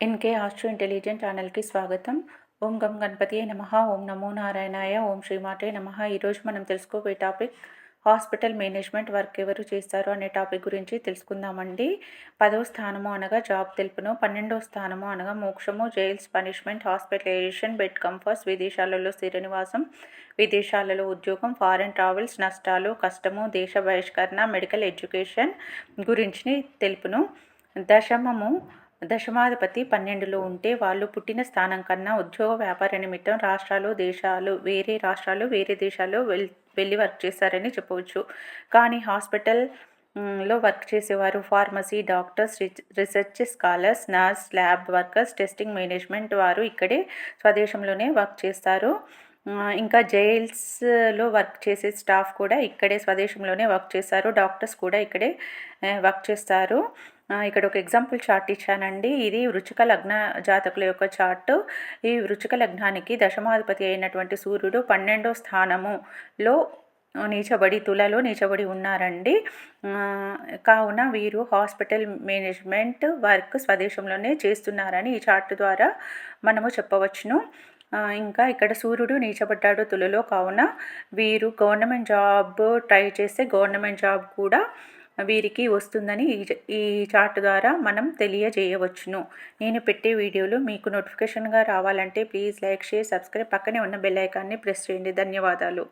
NK astro intelligent ఛానల్కి స్వాగతం. ఓం గం గణపతి నమ. ఓం నమో నారాయణాయ. ఓం శ్రీమాటే నమ. ఈరోజు మనం తెలుసుకోబోయే టాపిక్ హాస్పిటల్ మేనేజ్మెంట్ వర్క్ ఎవరు చేస్తారు అనే టాపిక్ గురించి తెలుసుకుందామండి. పదవ స్థానము అనగా జాబ్ తెలుపును. పన్నెండవ స్థానము అనగా మోక్షము jails punishment hospitalisation bed comforts విదేశాలలో స్థిర నివాసం విదేశాలలో ఉద్యోగం ఫారెన్ ట్రావెల్స్ నష్టాలు కష్టము దేశ బహిష్కరణ మెడికల్ ఎడ్యుకేషన్ గురించి తెలుపును. దశమము దశమాధిపతి పన్నెండులో ఉంటే వాళ్ళు పుట్టిన స్థానం కన్నా ఉద్యోగ వ్యాపార నిమిత్తం రాష్ట్రాలు దేశాలు వేరే రాష్ట్రాలు వేరే దేశాలు వెల్ వెళ్ళి వర్క్ చేస్తారని చెప్పవచ్చు. కానీ హాస్పిటల్లో వర్క్ చేసేవారు pharmacy doctors research scholars nurse lab workers testing management వారు ఇక్కడే స్వదేశంలోనే వర్క్ చేస్తారు. ఇంకా జైల్స్లో వర్క్ చేసే స్టాఫ్ కూడా ఇక్కడే స్వదేశంలోనే వర్క్ చేస్తారు. డాక్టర్స్ కూడా ఇక్కడే వర్క్ చేస్తారు. ఇక్కడ ఒక ఎగ్జాంపుల్ చార్ట్ ఇచ్చానండి. ఇది వృచిక లగ్న జాతకుల యొక్క చార్ట్. ఈ వృచిక లగ్నానికి దశమాధిపతి అయినటువంటి సూర్యుడు పన్నెండో స్థానములో నీచబడి తులలో నీచబడి ఉన్నారండి. కావున వీరు హాస్పిటల్ మేనేజ్మెంట్ వర్క్ స్వదేశంలోనే చేస్తున్నారని ఈ చార్ట్ ద్వారా మనము చెప్పవచ్చును. ఇంకా ఇక్కడ సూర్యుడు నీచబడ్డాడు తులలో. కావున వీరు గవర్నమెంట్ జాబ్ ట్రై చేస్తే గవర్నమెంట్ జాబ్ కూడా వీరికి వస్తుందని ఈ ఈ చార్ట్ ద్వారా మనం తెలియజేయవచ్చును. నేను పెట్టే వీడియోలు మీకు నోటిఫికేషన్గా రావాలంటే ప్లీజ్ లైక్ షేర్ సబ్స్క్రైబ్ పక్కనే ఉన్న బెల్ ఐకాన్ని ప్రెస్ చేయండి. ధన్యవాదాలు.